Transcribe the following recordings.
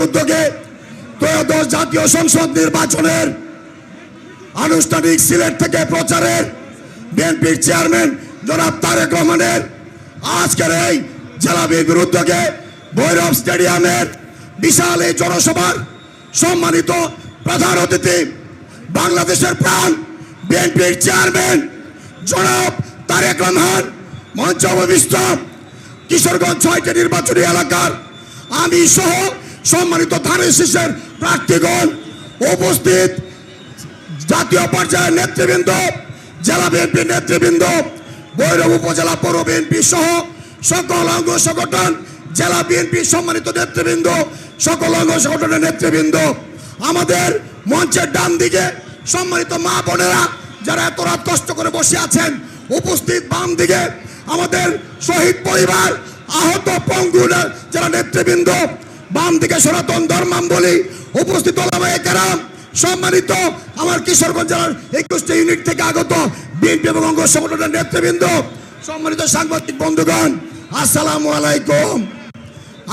উদ্যোগে ত্রয়োদশ জাতীয় সংসদ নির্বাচনের আনুষ্ঠানিক সিলেট থেকে প্রচারের বিএনপির চেয়ারম্যান জনাব তারেক রহমানের আজকের এই জেলা বিএনপির উদ্যোগে ভৈরব স্টেডিয়ামের বিশাল এই জনসভার সম্মানিত প্রধান অতিথি বাংলাদেশের প্রাণ বিএনপির চেয়ারম্যান জনাব তারেক রহমান, মঞ্চ অভিষ্ট কিশোরগঞ্জ ছয়টি নির্বাচনী এলাকার আমি সহ সম্মানিত ধানের শীষের প্রার্থীগণ উপস্থিত। জাতীয় পর্যায়ের নেতৃবৃন্দ, জেলা বিএনপির নেতৃবৃন্দ ভৈরব উপজেলা পৌর বিএনপি সহ সকল অঙ্গ সংগঠন, জেলা বিএনপির সম্মানিত নেতৃবৃন্দ, সকল অঙ্গ সংগঠনের নেতৃবৃন্দ, আমাদের মঞ্চের ডান দিকে সম্মানিত মা বোনেরা যারা এত রাত কষ্ট করে বসে আছেন, উপস্থিত বাম দিকে আমাদের শহীদ পরিবার, আহত পঙ্গু যারা নেতৃবৃন্দ বাম দিকে সনাতন ধর্মাম্বলী উপস্থিত সম্মানিত আমার কিশোরগঞ্জ জেলার একুশটি ইউনিট থেকে আগত বিএনপি এবং অঙ্গ সংগঠনের নেতৃবৃন্দ, সম্মানিত সাংবাদিক বন্ধুগণ, আসসালামু আলাইকুম।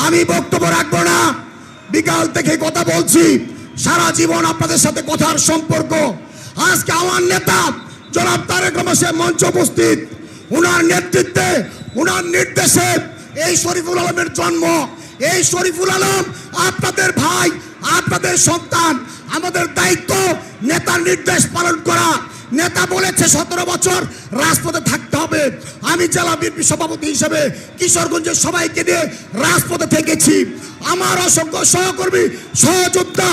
আমি বক্তব্য রাখব না, বিকাল থেকে কথা বলছি, সারা জীবন আপনাদের সাথে কথার সম্পর্ক। আজকে আমার নেতা জনাব তারেক সাহেব মঞ্চ উপস্থিত। উনার নেতৃত্বে, উনার নির্দেশে এই শরীফুল আলমের জন্ম। এই শরীফুল আলম, আপনাদের ভাই, আপনাদের সন্তান, আমাদের দায়িত্ব নেতার নির্দেশ পালন করা। নেতা বলেছে সতেরো বছর রাজপথে থাকতে হবে। আমি জেলা বিএনপি সভাপতি হিসেবে কিশোরগঞ্জের সবাইকে নিয়ে রাজপথে থেকেছি। আমার অসংখ্য সহকর্মী, সহযোদ্ধা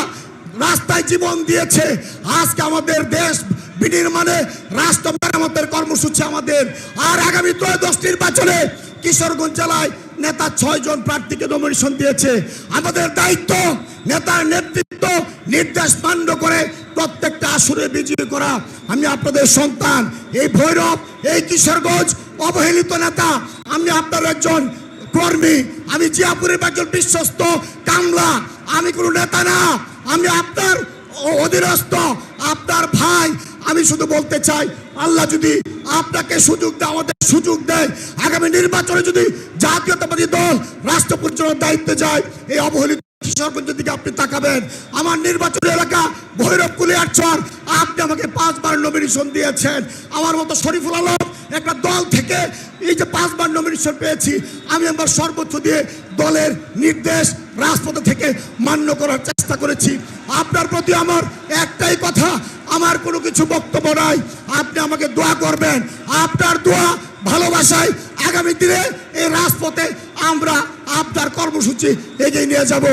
রাস্তায় জীবন দিয়েছে। আজকে আমাদের দেশ বিনির্মাণে রাষ্ট্র মেরামতের কর্মসূচি আমাদের। আর আগামী ত্রয়োদশ নির্বাচনে কিশোরগঞ্জ জেলায় নেতা ছয় জন প্রার্থীকে নমিনেশন দিয়েছে। আমাদের দায়িত্ব, নেতার নেতৃত্ব, নির্দেশ মান্য করে প্রত্যেকটা আসরে বিজয়ী করা। আমি আপনাদের সন্তান, এই ভৈরব, এই কিশোরগঞ্জ অবহেলিত নেতা, আমি আপনার একজন কর্মী, আমি জিয়াপুরের একজন বিশ্বস্ত কামলা, আমি কোনো নেতা না, আমি আপনার অধীনস্থ, আপনার ভাই, আমি শুধু বলতে চাই আল্লাহ যদি আপনাকে সুযোগ দেয়, আমাদের সুযোগ দেয়। আগামী নির্বাচনে যদি জাতীয়তাবাদী দল রাষ্ট্র পরিচালনার দায়িত্বে যায়, এই অবহেলিত দিকে আপনি তাকাবেন। আমার নির্বাচনী এলাকা ভৈরব আপনি আমাকে পাঁচবার নমিনেশন দিয়েছেন। আমার মতো শরীফুল আলম একটা দল থেকে এই যে পাঁচবার নমিনেশন পেয়েছি, আমি আমার সর্বোচ্চ দিয়ে দলের নির্দেশ রাজপথ থেকে মান্য করার চেষ্টা করেছি। আপনার প্রতি আমার একটাই কথা, আমার কোনো কিছু বক্তব্য নাই। আপনি আমাকে দোয়া করবেন। আপনার দোয়া ভালোবাসায় আগামী দিনে এই রাজপথে আমরা আপনার কর্মসূচি এগিয়ে নিয়ে যাব।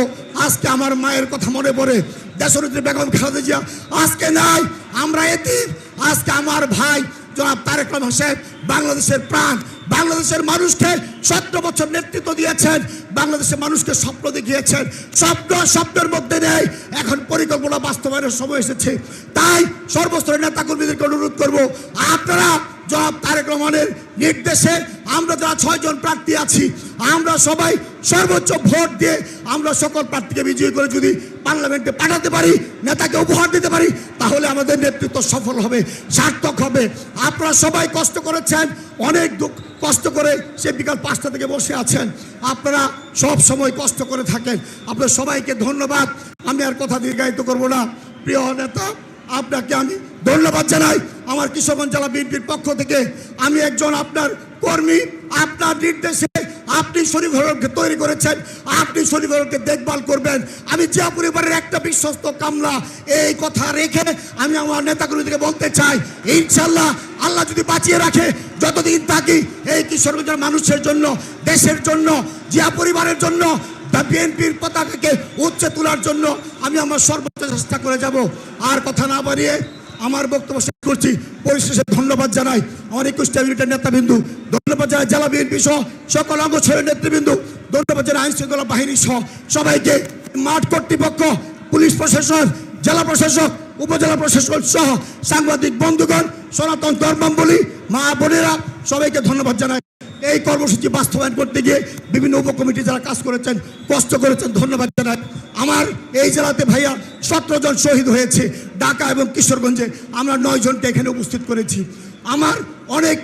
আজকে আমার মায়ের কথা মনে পড়ে। দেশনেত্রী বেগম খালেদা জিয়া, আজকে নাই, আমরা এতিম। আজকে আমার ভাই জনাব তারেক রহমান সাহেব, বাংলাদেশের প্রাণ, বাংলাদেশের মানুষকে সতেরো বছর নেতৃত্ব দিয়েছেন, বাংলাদেশের মানুষকে স্বপ্ন দেখিয়েছেন। স্বপ্ন স্বপ্নের মধ্যে নেই, এখন পরিকল্পনা বাস্তবায়নের সময় এসেছে। তাই সর্বস্তরের নেতাকর্মীদেরকে অনুরোধ করব, আপনারা জনাব তারেক রহমানের নির্দেশে আমরা যারা ছয়জন প্রার্থী আছি আমরা সবাই সর্বোচ্চ ভোট দিয়ে আমরা সকল প্রার্থীকে বিজয়ী করে যদি পার্লামেন্টে পাঠাতে পারি, নেতাকে উপহার দিতে পারি, তাহলে আমাদের নেতৃত্ব সফল হবে, সার্থক হবে। আপনারা সবাই কষ্ট করেছেন, অনেক দুঃখ কষ্ট করে সে বিকাল পাঁচটা থেকে বসে আছেন। আপনারা সব সময় কষ্ট করে থাকেন। আপনার সবাইকে ধন্যবাদ। আমি আর কথা দীর্ঘায়িত করব না। প্রিয় নেতা, আপনাকে আমি ধন্যবাদ জানাই। আমার কিশোরগঞ্জ জেলা বিএনপির পক্ষ থেকে আমি একজন আপনার কর্মী। আপনার নির্দেশে আপনি শরীফ হরকে তৈরি করেছেন, আপনি শরীফ হরকে দেখভাল করবেন। আমি জিয়া পরিবারের একটা বিশ্বস্ত কামলা, এই কথা রেখে আমি আমার নেতাগুলিকে বলতে চাই ইনশাল্লাহ আল্লাহ যদি বাঁচিয়ে রাখে, যতদিন থাকি এই কিশোরগঞ্জের মানুষের জন্য, দেশের জন্য, জিয়া পরিবারের জন্য বিএনপির পতাকাকে উচ্চে তোলার জন্য আমি আমার সর্বোচ্চ চেষ্টা করে যাব। আর কথা না বাড়িয়ে আমার বক্তব্য শেষ করছি। পরিশেষে ধন্যবাদ জানাই আমার একুশটা ইউনিটের নেতাবৃন্দু, ধন্যবাদ জানাই জেলা বিএনপি সহ সকল অঙ্গ ছেড়ে নেতৃবৃন্দু, ধন্যবাদ জানাই আইন শৃঙ্খলা বাহিনী সহ সবাইকে, মাঠ কর্তৃপক্ষ, পুলিশ প্রশাসন জেলা প্রশাসক, উপজেলা প্রশাসন সহ সাংবাদিক বন্ধুগণ, সনাতন ধর্মাম্বলী মা বোনেরা, সবাইকে ধন্যবাদ জানাই। এই কর্মসূচি বাস্তবায়ন করতে গিয়ে বিভিন্ন উপকমিটি যারা কাজ করেছেন, কষ্ট করেছেন, ধন্যবাদ জানাই। আমার এই জেলাতে ভাইয়া সতেরো জন শহীদ হয়েছে, ঢাকা এবং কিশোরগঞ্জে আমরা নয় জনকে এখানে উপস্থিত করেছি। আমার অনেক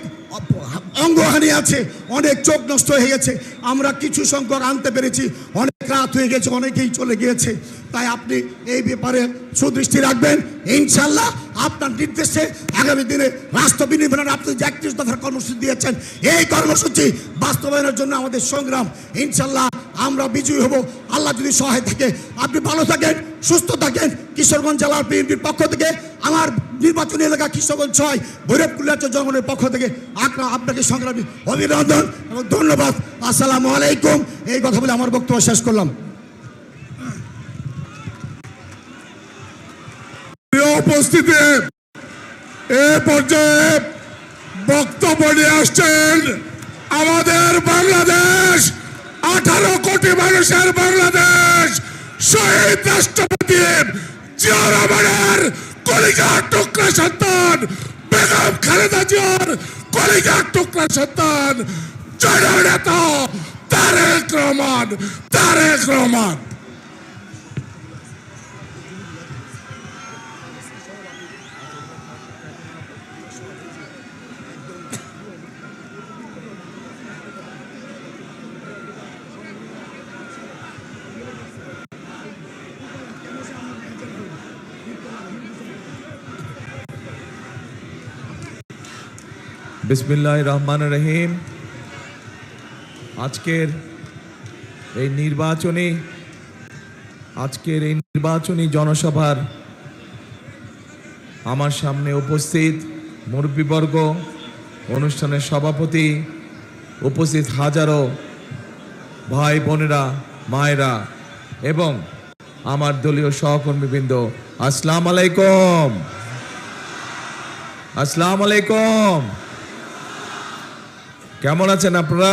অঙ্গহানি আছে, অনেক চোখ নষ্ট হয়ে গেছে, আমরা কিছু সংখ্যক আনতে পেরেছি, অনেক রাত হয়ে গেছে, অনেকেই চলে গিয়েছে। তাই আপনি এই ব্যাপারে সুদৃষ্টি রাখবেন। ইনশাল্লাহ আপনার নির্দেশে আগামী দিনে রাষ্ট্র বিনিময়ের আপনি যে একত্রিশ দফার কর্মসূচি দিয়েছেন, এই কর্মসূচি বাস্তবায়নের জন্য আমাদের সংগ্রাম। ইনশাল্লাহ আমরা বিজয়ী হব। আল্লাহ যদি সহায় থাকে, আপনি ভালো থাকেন, সুস্থ থাকেন। কিশোরগঞ্জ জেলার বিএনপির পক্ষ থেকে, আমার নির্বাচনী এলাকা কিশোরগঞ্জ ছয় ভৈরব কুলিয়াচর জনগণের পক্ষ থেকে আপনাকে সংগ্রামী অভিনন্দন এবং ধন্যবাদ। আসসালামু আলাইকুম। এই কথা বলে আমার বক্তব্য শেষ করলাম। উপস্থিতি, এ পর্যায়ে বক্তব্য নিয়ে আসছেন আমাদের বাংলাদেশ, আঠারো কোটি মানুষের বাংলাদেশ, শহীদ রাষ্ট্রপতি জিয়া রহমানের কলিজার টুকরা সন্তান বেগম খালেদা জিয়ার কলিজার টুকরা সন্তান জননেতা তারেক রহমান তারেক রহমান। বিসমিল্লাহ রহমান রহিম। আজকের এই নির্বাচনী, আজকের এই নির্বাচনী জনসভার আমার সামনে উপস্থিত মুরব্বীবর্গ, অনুষ্ঠানের সভাপতি, উপস্থিত হাজারো ভাই বোনেরা, মায়েরা এবং আমার দলীয় সহকর্মীবৃন্দ, আসসালাম আলাইকুম। আসসালাম আলাইকুম। কেমন আছেন আপনারা?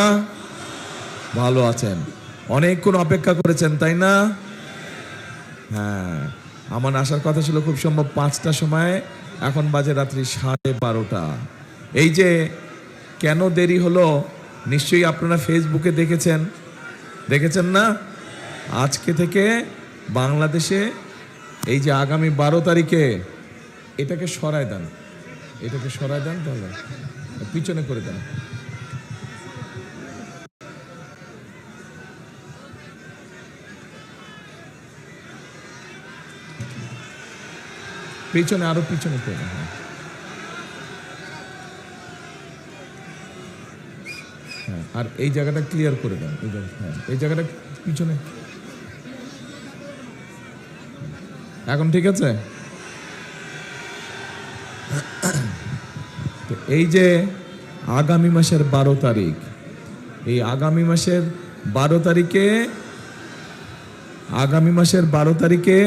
ভালো আছেন। অনেকক্ষণ অপেক্ষা করেছেন, তাই না? হ্যাঁ আমার আসার কথা ছিল খুব সম্ভব পাঁচটার সময়, এখন বাজে রাত্রি সাড়ে বারোটা। এই যে কেন দেরি হলো, নিশ্চয়ই আপনারা ফেসবুকে দেখেছেন? দেখেছেন না? আজকে থেকে বাংলাদেশে এই যে আগামী বারো তারিখে এটাকে সরায় দেন। এটাকে সরায় দেন তাহলে, পিছনে করে দেন। পিছনে, আরও পিছনে হ্যাঁ। হ্যাঁ আর এই জায়গাটা ক্লিয়ার করে দেন। এই হ্যাঁ এই জায়গাটা পিছনে। এখন ঠিক আছে? তো এই যে আগামী মাসের বারো তারিখ, এই আগামী মাসের বারো তারিখে, আগামী মাসের বারো তারিখে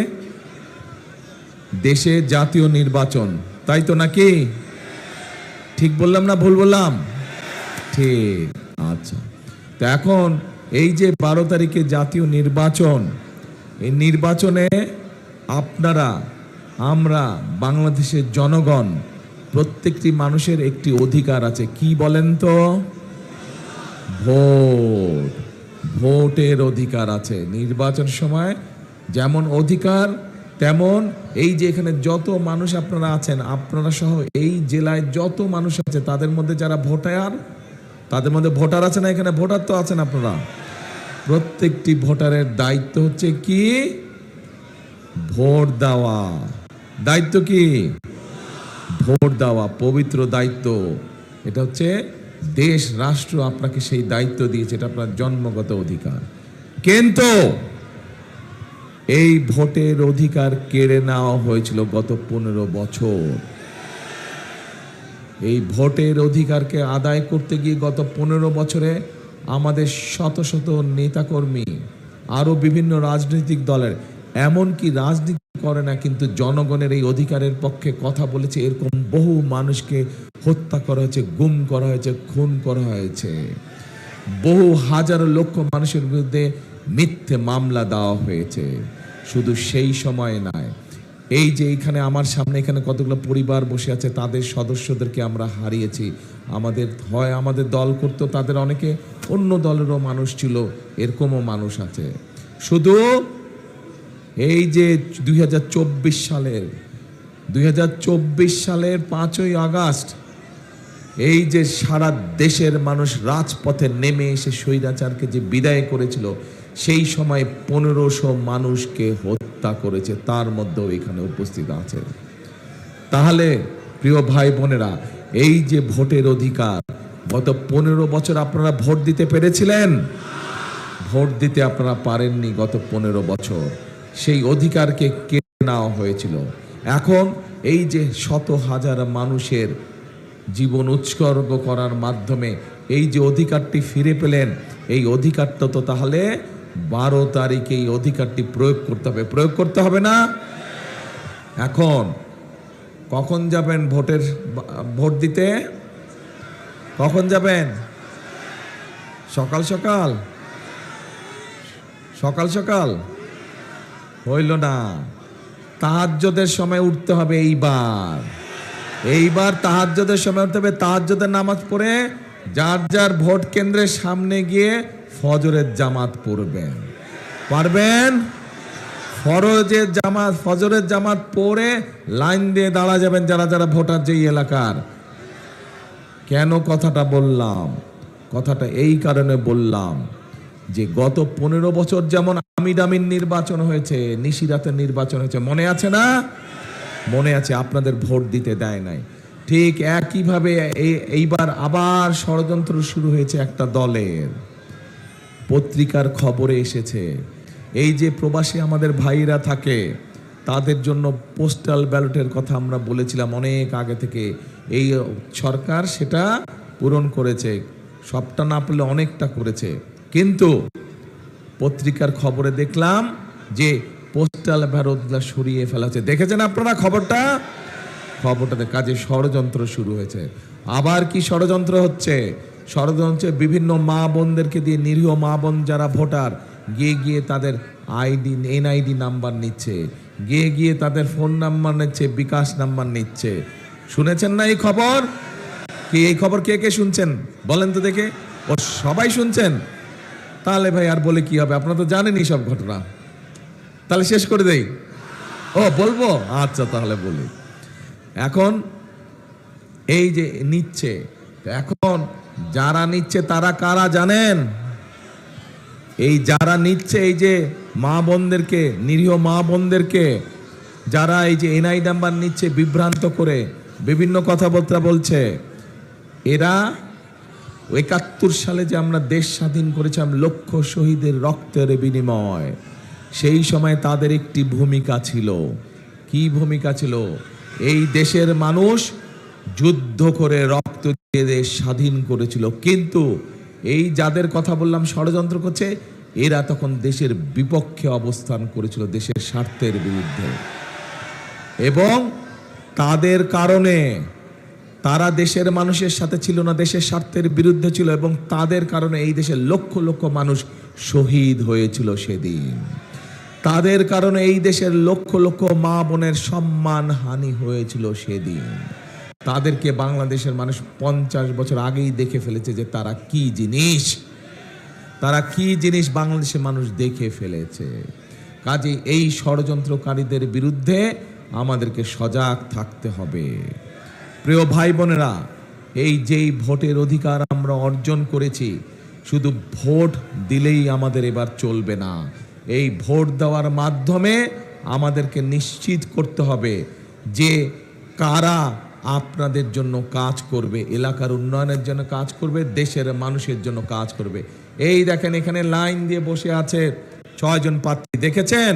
দেশে জাতীয় নির্বাচন। তাই তো নাকি? ঠিক বললাম না ভুল বললাম? ঠিক আচ্ছা। তো এখন এই যে বারো তারিখে জাতীয় নির্বাচন, এই নির্বাচনে আপনারা, আমরা, বাংলাদেশের জনগণ, প্রত্যেকটি মানুষের একটি অধিকার আছে। কি বলেন তো? ভোট, ভোটের অধিকার আছে। নির্বাচন সময় যেমন অধিকার তেমন এই যে এখানে যত মানুষ আপনারা আছেন, আপনারা সহ এই জেলায় যত মানুষ আছে, তাদের মধ্যে যারা ভোটার, তাদের মধ্যে ভোটার আছে না এখানে? ভোটার তো আছেন আপনারা। প্রত্যেকটি ভোটারের দায়িত্ব হচ্ছে কি? ভোট দেওয়া। দায়িত্ব কি? ভোট দেওয়া, পবিত্র দায়িত্ব। এটা হচ্ছে দেশ, রাষ্ট্র আপনাকে সেই দায়িত্ব দিয়েছে, এটা আপনার জন্মগত অধিকার। কিন্তু এই ভোটের অধিকার কেড়ে নেওয়া হয়েছিল গত পনেরো বছর। এই ভোটের অধিকারকে আদায় করতে গিয়ে গত পনেরো বছরে আমাদের শত শত নেতাকর্মী আরও বিভিন্ন রাজনৈতিক দলের, এমনকি রাজনীতি করে না, কিন্তু জনগণের এই অধিকারের পক্ষে কথা বলেছে। এরকম বহু মানুষকে হত্যা করা হয়েছে, গুম করা হয়েছে, খুন করা হয়েছে। বহু হাজার লক্ষ মানুষের বিরুদ্ধে মিথ্যে মামলা দেওয়া হয়েছে। শুধু সেই সময় নয়। এই যে এখানে আমার সামনে এখানে কতগুলো পরিবার বসে আছে, তাদের সদস্যদেরকে আমরা হারিয়েছি। আমাদের হয় আমাদের দল করতো, তাদের অনেকে অন্য দলেরও মানুষ ছিল, এরকমও মানুষ আছে। শুধু এই যে দুই হাজার চব্বিশ সালের, দুই হাজার চব্বিশ সালের পাঁচই আগস্ট, এই যে সারা দেশের মানুষ রাজপথে নেমে এসে স্বৈরাচারকে যে বিদায় করেছিল সেই সময় পনেরোশো মানুষকে হত্যা করেছে, তার মধ্যেও এখানে উপস্থিত আছে তাহলে প্রিয় ভাই বোনেরা, এই যে ভোটের অধিকার, গত পনেরো বছর আপনারা ভোট দিতে পেরেছিলেন? ভোট দিতে আপনারা পারেননি গত পনেরো বছর। সেই অধিকারকে কেড়ে নেওয়া হয়েছিল? এখন এই যে শত হাজার মানুষের জীবন উৎসর্গ করার মাধ্যমে এই যে অধিকারটি ফিরে পেলেন, এই অধিকারটা তো তাহলে বারো তারিখে এই অধিকারটি প্রয়োগ করতে হবে। প্রয়োগ করতে হবে না? এখন, কখন যাবেন ভোটের, ভোট দিতে? কখন যাবেন? সকাল সকাল? সকাল সকাল? হইল না। তাহাজ্জদের সময় উঠতে হবে এইবার। এইবার তাহাজ্জদের সময় উঠতে হবে। তাহাজ্জদের নামাজ পড়ে যার যার ভোট কেন্দ্রের সামনে গিয়ে ফজরের জামাত পড়বেন। পারবেন? ফরজের জামাত, ফজরের জামাত পরে লাইন দিয়ে দাঁড়া যাবেন যারা যারা ভোটার যেই এলাকার। কেন কথাটা বললাম? কথাটা এই কারণে বললাম যে গত পনেরো বছর যেমন আমিডামিন নির্বাচন হয়েছে, নিশিরাতের নির্বাচন হয়েছে, মনে আছে না? মনে আছে, আপনাদের ভোট দিতে দেয় নাই। ঠিক একইভাবে এই- এইবার আবার ষড়যন্ত্র শুরু হয়েছে একটা দলের। পত্রিকার খবরে এসেছে। এই যে প্রবাসী আমাদের ভাইরা থাকে, তাদের জন্য পোস্টাল ব্যালটের কথা আমরা বলেছিলাম অনেক আগে থেকে। এই সরকার সেটা পূরণ করেছে, সবটা না পেলে অনেকটা করেছে। কিন্তু পত্রিকার খবরে দেখলাম যে পোস্টাল ব্যালটগুলো সরিয়ে ফেলা হচ্ছে দেখেছেন আপনারা খবরটা? খবরটাতে কাজে ষড়যন্ত্র শুরু হয়েছে। আবার কি ষড়যন্ত্র হচ্ছে? ষড়যন্ত্র বিভিন্ন মা বোনদেরকে দিয়ে নিরীহ মা বোন যারা ভোটার, গিয়ে গিয়ে তাদের আইডি, এনআইডি নাম্বার নিচ্ছে। গিয়ে গিয়ে তাদের ফোন নাম্বার নিচ্ছে, বিকাশ নাম্বার নিচ্ছে। শুনেছেন না এই খবর? কি এই খবর কে কে শুনছেন? বলেন তো দেখে। ও সবাই শুনছেন? তাহলে ভাই আর বলে কি হবে? আপনারা তো জানেনই সব ঘটনা। তাহলে শেষ করে দেই। ও, বলব? আচ্ছা তাহলে বলি। এখন এই যে নিচ্ছে, এখন যারা নিচ্ছে তারা কারা জানেন? এই যারা নিচ্ছে এই যে মা বোনদেরকে, নিরীহ মা বোনদেরকে, যারা এই যে এনআই নাম্বার নিচ্ছে বিভ্রান্ত করে, বিভিন্ন কথাবার্তা বলছে, এরা একাত্তর সালে যে আমরা দেশ স্বাধীন করেছিলাম লক্ষ শহীদের রক্তের বিনিময়, সেই সময় তাদের একটি ভূমিকা ছিল। কি ভূমিকা ছিল? এই দেশের মানুষ যুদ্ধ করে রক্ত দিয়ে দেশ স্বাধীন করেছিল। কিন্তু এই যাদের কথা বললাম ষড়যন্ত্র করছে, এরা তখন দেশের বিপক্ষে অবস্থান করেছিল দেশের স্বার্থের বিরুদ্ধে। এবং তাদের কারণে তারা দেশের মানুষের সাথে ছিল না, দেশের স্বার্থের বিরুদ্ধে ছিল এবং তাদের কারণে এই দেশের লক্ষ লক্ষ মানুষ শহীদ হয়েছিল সেদিন। তাদের কারণে এই দেশের লক্ষ লক্ষ মা বোনের সম্মান হানি হয়েছিল সেদিন। তাদেরকে বাংলাদেশের মানুষ পঞ্চাশ বছর আগেই দেখে ফেলেছে যে তারা কি জিনিস। তারা কি জিনিস বাংলাদেশের মানুষ দেখে ফেলেছে। কাজে এই ষড়যন্ত্রকারীদের বিরুদ্ধে আমাদেরকে সজাগ থাকতে হবে। প্রিয় ভাই বোনেরা এই যেই ভোটের অধিকার আমরা অর্জন করেছি, শুধু ভোট দিলেই আমাদের এবার চলবে না। এই ভোট দেওয়ার মাধ্যমে আমাদেরকে নিশ্চিত করতে হবে যে কারা আপনাদের জন্য কাজ করবে, এলাকার উন্নয়নের জন্য কাজ করবে, দেশের মানুষের জন্য কাজ করবে। এই দেখেন এখানে লাইন দিয়ে বসে আছে ছয়জন প্রার্থী, দেখেছেন?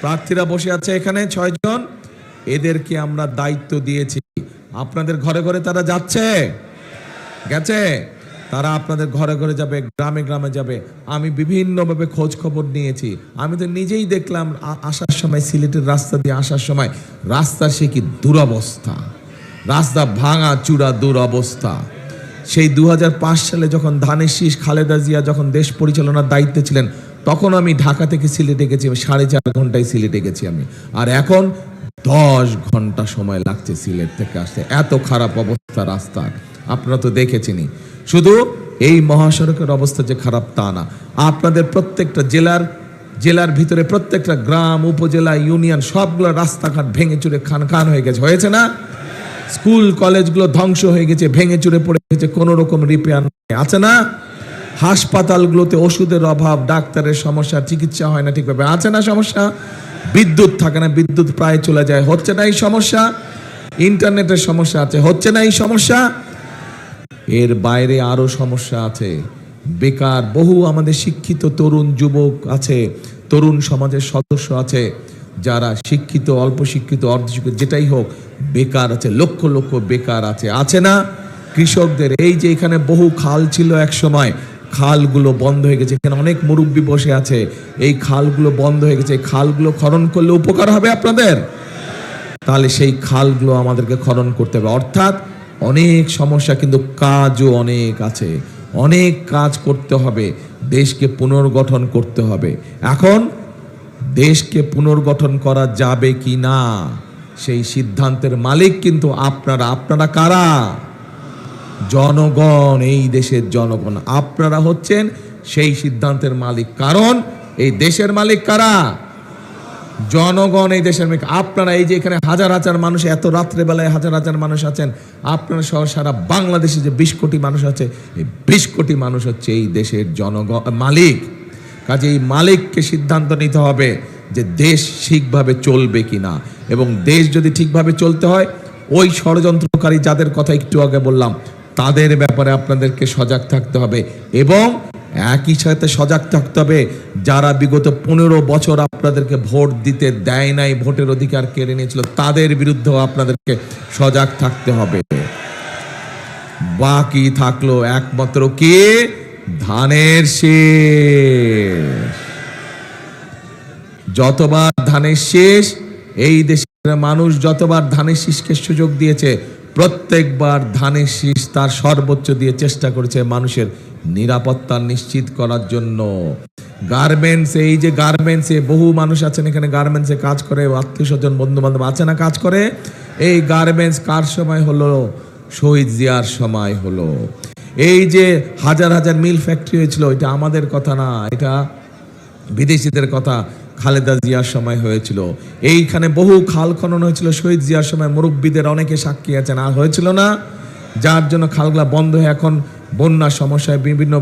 প্রার্থীরা বসে আছে এখানে ছয়জন এদেরকে আমরা দায়িত্ব দিয়েছি। আপনাদের ঘরে ঘরে তারা যাচ্ছে? গেছে? তারা আপনাদের ঘরে ঘরে যাবে, গ্রামে গ্রামে যাবে। আমি বিভিন্নভাবে খোঁজ খবর নিয়েছি। আমি তো নিজেই দেখলাম আসার সময় সিলেটের রাস্তা দিয়ে আসার সময় রাস্তার সে কি দুরবস্থা। রাস্তা ভাঙা চূড়া দুরবস্থা। সেই দু হাজার পাঁচ সালে যখন ধানের শীষ খালেদা জিয়া যখন দেশ পরিচালনার দায়িত্বে ছিলেন, তখন আমি ঢাকা থেকে সিলেটে গেছি, সাড়ে চার ঘন্টায় সিলেটে গেছি আমি। আর এখন দশ ঘণ্টা সময় লাগছে সিলেট থেকে আসতে। এত খারাপ অবস্থা রাস্তার আপনারা তো দেখেছেনই। শুধু এই মহাসড়কের অবস্থা যে খারাপ তা না। আপনাদের প্রত্যেকটা জেলার জেলার ভিতরে প্রত্যেকটা গ্রাম, উপজেলা, ইউনিয়ন, সবগুলো রাস্তাঘাট ভেঙে চুরে খান খান হয়ে গেছে। হয়েছে না? স্কুল, কলেজগুলো ধ্বংস হয়ে গেছে, ভেঙে চুরে পড়ে গেছে, কোনো রকম রিপেয়ার নেই। আছে না? হাসপাতালগুলোতে ওষুধের অভাব, ডাক্তারের সমস্যা, চিকিৎসা হয় না ঠিকভাবে। আছে না সমস্যা? বিদ্যুৎ থাকে না, বিদ্যুৎ প্রায় চলে যায়। হচ্ছে না এই সমস্যা? ইন্টারনেটের সমস্যা আছে। হচ্ছে না এই সমস্যা? এর বাইরে আরও সমস্যা আছে। বেকার, বহু আমাদের শিক্ষিত তরুণ, যুবক আছে, তরুণ সমাজের সদস্য আছে। যারা শিক্ষিত, অল্প শিক্ষিত, অর্ধশিক্ষিত, যেটাই হোক, বেকার আছে, লক্ষ লক্ষ বেকার আছে আছে না? কৃষকদের এই যে এখানে বহু খাল ছিল এক সময়, খালগুলো বন্ধ হয়ে গেছে, এখানে অনেক মুরব্বী বসে আছে, এই খালগুলো বন্ধ হয়ে গেছে খালগুলো খনন করলে উপকার হবে আপনাদের? তাহলে সেই খালগুলো আমাদেরকে খনন করতে হবে। অর্থাৎ অনেক সমস্যা, কিন্তু কাজও অনেক আছে। অনেক কাজ করতে হবে, দেশকে পুনর্গঠন করতে হবে। এখন দেশকে পুনর্গঠন করা যাবে কি না? সেই সিদ্ধান্তের মালিক কিন্তু আপনারা। আপনারা কারা? জনগণ, এই দেশের জনগণ। আপনারা হচ্ছেন সেই সিদ্ধান্তের মালিক। কারণ এই দেশের মালিক কারা? জনগণ, এই দেশের মালিক। আপনারা এই যে এখানে হাজার হাজার মানুষ, এত রাত্রেবেলায় হাজার হাজার মানুষ আছেন, আপনারা সহ সারা বাংলাদেশে যে বিশ কোটি মানুষ আছে, এই বিশ কোটি মানুষ হচ্ছে এই দেশের জনগণ মালিক। কাজে এই মালিককে সিদ্ধান্ত নিতে হবে যে দেশ ঠিকভাবে চলবে কিনা। এবং দেশ যদি ঠিকভাবে চলতে হয়, ওই ষড়যন্ত্রকারী যাদের কথা একটু আগে বললাম, তাদের ব্যাপারে আপনাদেরকে সজাগ থাকতে হবে। এবং একই সাথে সজাগ থাকতে হবে, যারা বিগত পনেরো বছর আপনাদেরকে ভোট দিতে দেয় নাই, ভোটের অধিকার কেড়ে নিয়েছিল, তাদের বিরুদ্ধেও আপনাদেরকে সজাগ থাকতে হবে। বাকি থাকল একমাত্র কি? ধানের শেষ। যতবার ধানের শেষ, এই দেশের মানুষ যতবার ধানের শীষকে সুযোগ দিয়েছে, প্রত্যেকবার ধানের শীষ তার সর্বোচ্চ দিয়ে চেষ্টা করেছে মানুষের নিরাপত্তা নিশ্চিত করার জন্য। গার্মেন্টস, এই যে গার্মেন্টসে বহু মানুষ আছেন এখানে, গার্মেন্টসে কাজ করে, আত্মীয় স্বজন বন্ধু বান্ধব আছে না কাজ করে? এই গার্মেন্টস কার সময় হলো? শহীদ জিয়ার সময় হলো। এই যে হাজার হাজার মিল ফ্যাক্টরি হয়েছিল, এটা আমাদের কথা না, এটা বিদেশিদের কথা। খালেদা জিয়ার সময় হয়েছিল। এইখানে বহু খাল খনন হয়েছিল, শহীদ জিয়ার সময় মুরব্বীদের অনেকে সাক্ষী আছেন আর হয়েছিল না? যার জন্য খালগুলা বন্ধ হয়ে এখন বন্যা সমস্যায়, বিভিন্ন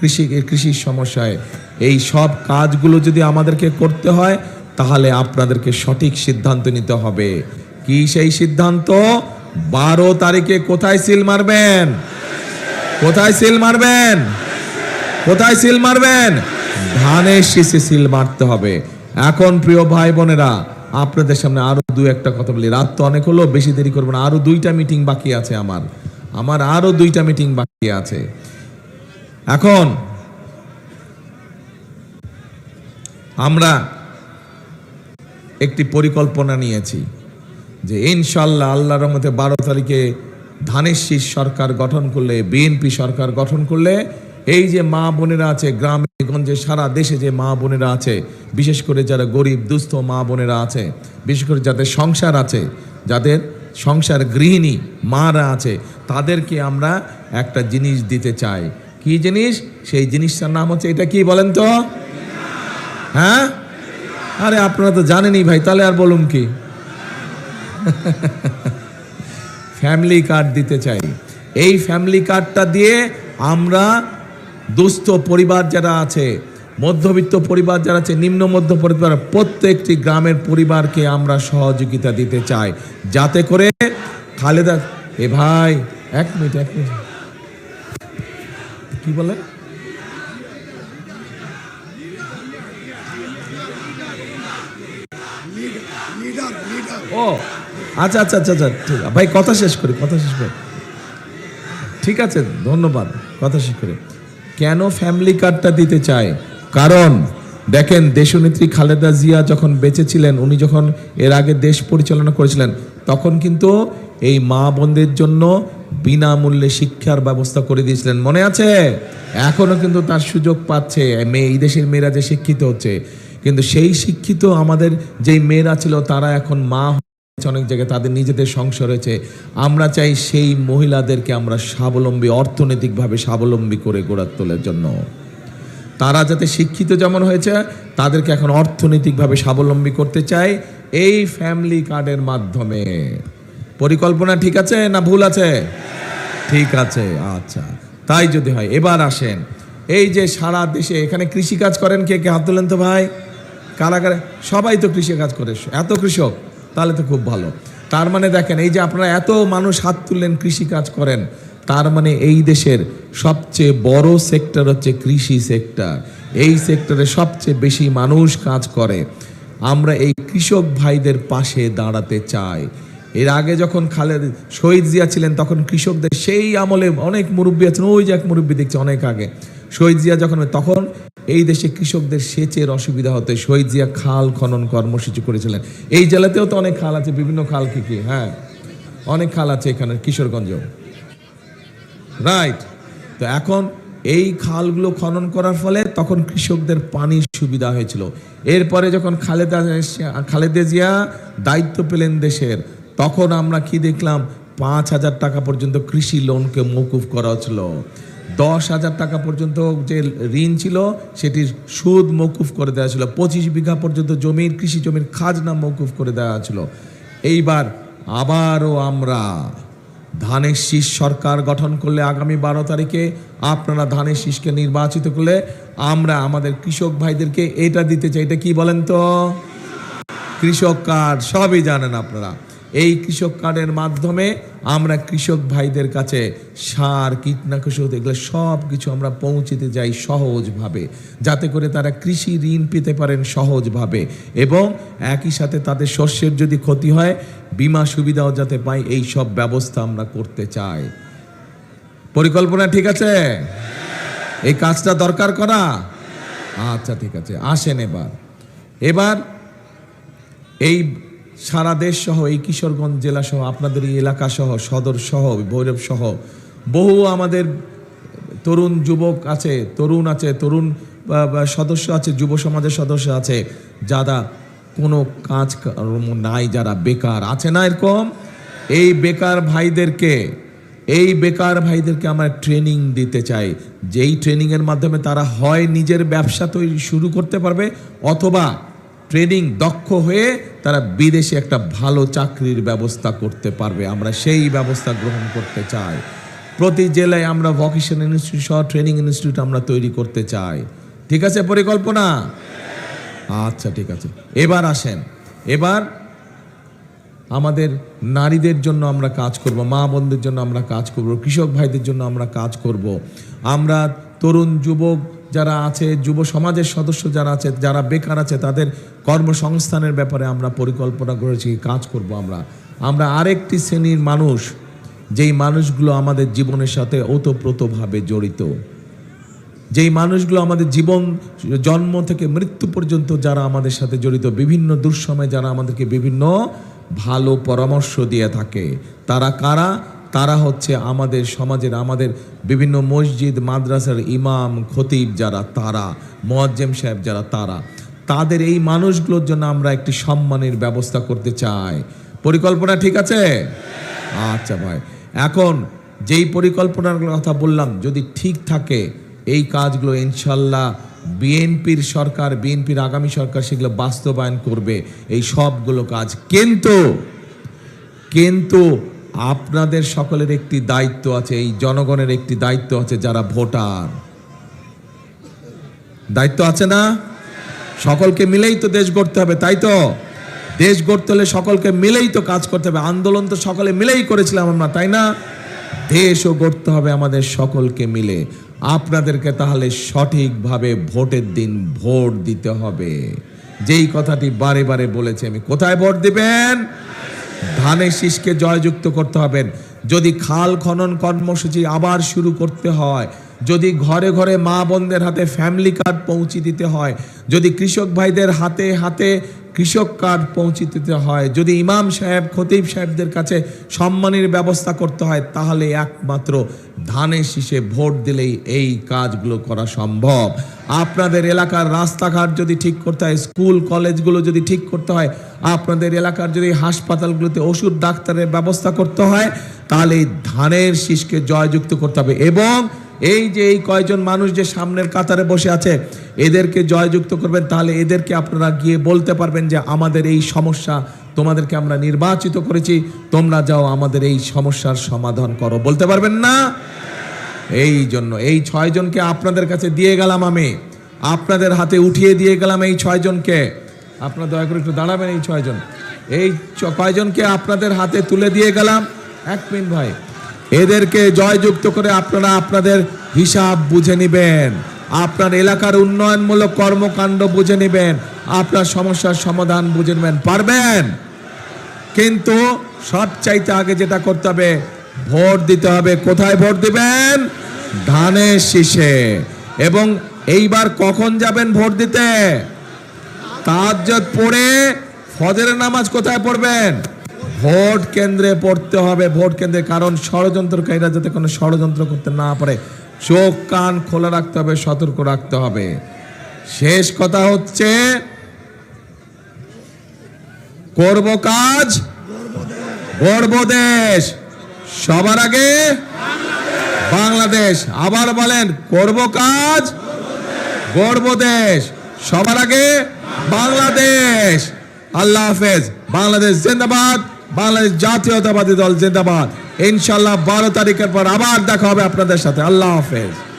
কৃষি কৃষির সমস্যায়। এই সব কাজগুলো যদি আমাদেরকে করতে হয়, তাহলে আপনাদেরকে সঠিক সিদ্ধান্ত নিতে হবে। কি সেই সিদ্ধান্ত? বারো তারিখে কোথায় সিল মারবেন? কোথায় সিল মারবেন? কোথায় সিল মারবেন? ধানের শীষে সিল মারতে হবে। এখন প্রিয় ভাই বোনেরা, আপনাদের সামনে আরও দু একটা কথা বলি। রাত তো অনেক হলো, বেশি দেরি করব না। আরও দুইটা মিটিং বাকি আছে আমার। আমার আরও দুইটা মিটিং বাকি আছে। এখন আমরা একটি পরিকল্পনা নিয়েছি যে ইনশাল্লাহ আল্লাহ রহমতে বারো তারিখে ধানের শীষ সরকার গঠন করলে, বিএনপি সরকার গঠন করলে, এই যে মা বোনেরা আছে গ্রামে গঞ্জে সারা দেশে যে মা বোনেরা আছে, বিশেষ করে যারা গরিব, দুস্থ মা বোনেরা আছে, বিশেষ করে যাদের সংসার আছে, যাদের সংসার গৃহিণী মারা আছে, তাদেরকে আমরা একটা জিনিস দিতে চাই। কি জিনিস? সেই জিনিসটার নাম হচ্ছে, এটা কি বলেন তো? হ্যাঁ? আরে আপনারা তো জানেনই ভাই, তাহলে আর বলুন কি? ফ্যামিলি কার্ড দিতে চাই। এই ফ্যামিলি কার্ডটা দিয়ে আমরা দুস্থ পরিবার যারা আছে, মধ্যবিত্ত পরিবার যারা আছে, নিম্ন মধ্য পরিবার, প্রত্যেকটি গ্রামের পরিবারকে আমরা সহযোগিতা দিতে চাই। যাতে করে খালেদা, এ ভাই, এক মিনিট এক মিনিট। কি বলে? ও আচ্ছা আচ্ছা আচ্ছা আচ্ছা ভাই, কথা শেষ করি, কথা শেষ করি। ঠিক আছে, ধন্যবাদ। কথা শেষ করি। কেন ফ্যামিলি কার্ডটা দিতে চায়? কারণ, দেখেন, দেশনেত্রী খালেদা জিয়া যখন বেঁচে ছিলেন উনি যখন এর আগে দেশ পরিচালনা করেছিলেন, তখন কিন্তু এই মা বোনদের জন্য বিনামূল্যে শিক্ষার ব্যবস্থা করে দিয়েছিলেন। মনে আছে? এখনও কিন্তু তার সুযোগ পাচ্ছে। মেয়ে, এই দেশের মেয়েরা যে শিক্ষিত হচ্ছে। কিন্তু সেই শিক্ষিত আমাদের যেই মেয়েরা ছিল, তারা এখন মা অনেক জায়গায় তাদের নিজেদের সংসার রয়েছে। আমরা চাই সেই মহিলাদেরকে আমরা স্বাবলম্বী, অর্থনৈতিকভাবে স্বাবলম্বী করে গড়ে তোলার জন্য। তারা যাতে শিক্ষিত যেমন হয়েছে, তাদেরকে এখন অর্থনৈতিকভাবে স্বাবলম্বী করতে চাই এই ফ্যামিলি কার্ডের মাধ্যমে। পরিকল্পনা ঠিক আছে না ভুল আছে? ঠিক আছে আচ্ছা। তাই যদি হয়, এবার আসেন। এই যে সারা দেশে এখানে কৃষি কাজ করেন কে কে? হাত তোলেন তো ভাই। কারাগারে সবাই তো কৃষি কাজ করে। এত কৃষক। তাহলে তো খুব ভালো। তার মানে দেখেন, এই যে আপনারা এত মানুষ হাত তুললেন, কৃষি কাজ করেন, তার মানে এই দেশের সবচেয়ে বড় সেক্টর হচ্ছে কৃষি সেক্টর। এই সেক্টরে সবচেয়ে বেশি মানুষ কাজ করে। আমরা এই কৃষক ভাইদের পাশে দাঁড়াতে চাই। এর আগে যখন খালেদ, শহীদ জিয়া ছিলেন, তখন কৃষকদের সেই আমলে অনেক মুরব্বী আছেন, ওই যে এক মুরব্বী দেখছে অনেক আগে। শহীদ জিয়া যখন তখন এই দেশে কৃষকদের সেচের অসুবিধা হতো। শহীদ জিয়া খাল খনন কর্মসূচি করেছিলেন। এই জেলাতেও তো অনেক খাল আছে, বিভিন্ন খাল কি কি? হ্যাঁ অনেক খাল আছে এখানে কিশোরগঞ্জ রাইট তো এখন এই খালগুলো খনন করার ফলে তখন কৃষকদের পানির সুবিধা হয়েছিল। এরপরে যখন খালেদা খালেদা জিয়া দায়িত্ব পেলেন দেশের, তখন আমরা কি দেখলাম? পাঁচ হাজার টাকা পর্যন্ত কৃষি লোনকে মৌকুফ করা হচ্ছিল। দশ হাজার টাকা পর্যন্ত যে ঋণ ছিল, সেটির সুদ মৌকুফ করে দেওয়া ছিল। পঁচিশ বিঘা পর্যন্ত জমির, কৃষি জমির খাজনা মৌকুফ করে দেওয়া ছিল। এইবার আবারও আমরা ধানের শীষ সরকার গঠন করলে আগামী বারো তারিখে আপনারা ধানের শীষকে নির্বাচিত করলে আমরা আমাদের কৃষক ভাইদেরকে এটা দিতে চাই। এটা কি বলেন তো? কৃষক কার্ড, সবই জানেন আপনারা। এই কৃষক কার্ডের মাধ্যমে আমরা কৃষক ভাইদের কাছে সার, কীটনাশক, এগুলো সব কিছু আমরা পৌঁছতে যাই সহজভাবে। যাতে করে তারা কৃষি ঋণ পেতে পারেন সহজভাবে। এবং একই সাথে তাদের শস্যের যদি ক্ষতি হয়, বীমা সুবিধাও যাতে পায় এই সব ব্যবস্থা আমরা করতে চাই। পরিকল্পনা ঠিক আছে? এই কাজটা দরকার করা? আচ্ছা ঠিক আছে। আসেন এবার। এবার এই সারা দেশ সহ এই কিশোরগঞ্জ জেলা সহ, আপনাদের এই এলাকা সহ, সদর সহ ভৈরব সহ, বহু আমাদের তরুণ যুবক আছে, তরুণ আছে, তরুণ সদস্য আছে, যুব সমাজের সদস্য আছে, যারা কোনো কাজ নাই, যারা বেকার আছে না এরকম? এই বেকার ভাইদেরকে, এই বেকার ভাইদেরকে আমরা ট্রেনিং দিতে চাই। যেই ট্রেনিংয়ের মাধ্যমে তারা হয় নিজের ব্যবসা তৈরি শুরু করতে পারবে, অথবা ট্রেনিং দক্ষ হয়ে তারা বিদেশে একটা ভালো চাকরির ব্যবস্থা করতে পারবে। আমরা সেই ব্যবস্থা গ্রহণ করতে চাই। প্রতি জেলায় আমরা ভকেশন ইনস্টিটিউট সহ ট্রেনিং ইনস্টিটিউট আমরা তৈরি করতে চাই। ঠিক আছে পরিকল্পনা? আচ্ছা ঠিক আছে। এবার আসেন। এবার আমাদের নারীদের জন্য আমরা কাজ করব, মা বোনদের জন্য আমরা কাজ করব, কৃষক ভাইদের জন্য আমরা কাজ করব। আমরা তরুণ, যুবক যারা আছে, যুব সমাজের সদস্য যারা আছে, যারা বেকার আছে, তাদের কর্মসংস্থানের ব্যাপারে আমরা পরিকল্পনা করেছি, কাজ করব আমরা। আমরা আরেকটি শ্রেণির মানুষ, যেই মানুষগুলো আমাদের জীবনের সাথে ওতপ্রোতভাবে জড়িত। যেই মানুষগুলো আমাদের জীবন, জন্ম থেকে মৃত্যু পর্যন্ত যারা আমাদের সাথে জড়িত, বিভিন্ন দুঃসময়ে যারা আমাদেরকে বিভিন্ন ভালো পরামর্শ দিয়ে থাকে, তারা কারা? তারা হচ্ছে আমাদের সমাজের, আমাদের বিভিন্ন মসজিদ, মাদ্রাসার ইমাম, খতিব যারা, তারা, মোয়াজ্জেম সাহেব যারা, তারা। তাদের এই মানুষগুলোর জন্য আমরা একটি সম্মানের ব্যবস্থা করতে চাই। পরিকল্পনা ঠিক আছে? আচ্ছা ভাই। এখন যেই পরিকল্পনার কথা বললাম, যদি ঠিক থাকে, এই কাজগুলো ইনশাল্লাহ বিএনপির সরকার, বিএনপির আগামী সরকার সেগুলো বাস্তবায়ন করবে। এই সবগুলো কাজ কিন্তু কিন্তু আপনাদের সকলের একটি দায়িত্ব আছে, এই জনগণের একটি দায়িত্ব আছে যারা ভোটার। দায়িত্ব আছে না? সকলকে মিলেই তো দেশ গড়তে হবে, তাই তো? দেশ গড়তে হলে সকলকে মিলেই তো কাজ করতে হবে, আন্দোলন তো সকলে মিলেই করেছিলাম আমরা, তাই না? দেশও গড়তে হবে আমাদের সকলকে মিলে। আপনাদেরকে তাহলে সঠিকভাবে ভোটের দিন ভোট দিতে হবে। যেই কথাটি বারে বারে বলেছি আমি, কোথায় ভোট দিবেন? ধানের শীষকে জয়যুক্ত করতে হবেন যদি খাল খনন কর্মসূচি আবার শুরু করতে হয়, যদি ঘরে ঘরে মা বোনদের হাতে ফ্যামিলি কার্ড পৌঁছে দিতে হয়, যদি কৃষক ভাইদের হাতে হাতে কৃষক কার্ড পৌঁছে দিতে হয়। যদি ইমাম সাহেব, খতিব সাহেবদের কাছে সম্মানের ব্যবস্থা করতে হয়, তাহলে একমাত্র ধানের শীষে ভোট দিলেই এই কাজগুলো করা সম্ভব। আপনাদের এলাকার রাস্তাঘাট যদি ঠিক করতে হয়, স্কুল, কলেজগুলো যদি ঠিক করতে হয়, আপনাদের এলাকার যদি হাসপাতালগুলোতে ওষুধ, ডাক্তারের ব্যবস্থা করতে হয়, তাহলে ধানের শীষকে জয়যুক্ত করতে হবে এবং এই যে এই কয়জন মানুষ যে সামনের কাতারে বসে আছে, এদেরকে জয়যুক্ত করবেন, তাহলে এদেরকে আপনারা গিয়ে বলতে পারবেন যে আমাদের এই সমস্যা তোমাদেরকে আমরা নির্বাচিত করেছি, তোমরা যাও আমাদের এই সমস্যার সমাধান করো। বলতে পারবেন না? এই জন্য, এই ছয়জনকে আপনাদের কাছে দিয়ে গেলাম আমি। আপনাদের হাতে উঠিয়ে দিয়ে গেলাম এই ছয়জনকে। আপনারা দয়া করে একটু দাঁড়াবেন এই ছয়জন। এই কয়জনকে আপনাদের হাতে তুলে দিয়ে গেলাম? এক মিনিট ভাই। এদেরকে জয়যুক্ত করে আপনারা আপনাদের হিসাব বুঝে নেবেন। আপনার এলাকার উন্নয়নমূলক কর্মকাণ্ড বুঝে নেবেন। আপনার সমস্যার সমাধান বুঝে নেবেন। পারবেন? কিন্তু সবচাইতে আগে যেটা করতে হবে, ভোট দিতে হবে। কোথায় ভোট দিবেন? ধানের শীষে। এবং এইবার কখন যাবেন ভোট দিতে? তাজ্জত পড়ে ফজরের নামাজ কোথায় পড়বেন? ভোট কেন্দ্রে পড়তে হবে, ভোট কেন্দ্রে, কারণ ষড়যন্ত্রকারীরা যাতে কোনো ষড়যন্ত্র করতে না পারে, চোখ, কান খোলা রাখতে হবে, সতর্ক রাখতে হবে। শেষ কথা হচ্ছে, করব কাজ গর্ব দেশ। সবার আগে বাংলাদেশ। আবার বলেন, করব কাজ গর্ব দেশ। সবার আগে বাংলাদেশ। আল্লাহ হাফেজ। বাংলাদেশ জিন্দাবাদ। বাংলাদেশ জাতীয়তাবাদী দল, জিন্দাবাদ। ইনশাল্লাহ বারো তারিখের পর আবার দেখা হবে আপনাদের সাথে। আল্লাহ হাফেজ।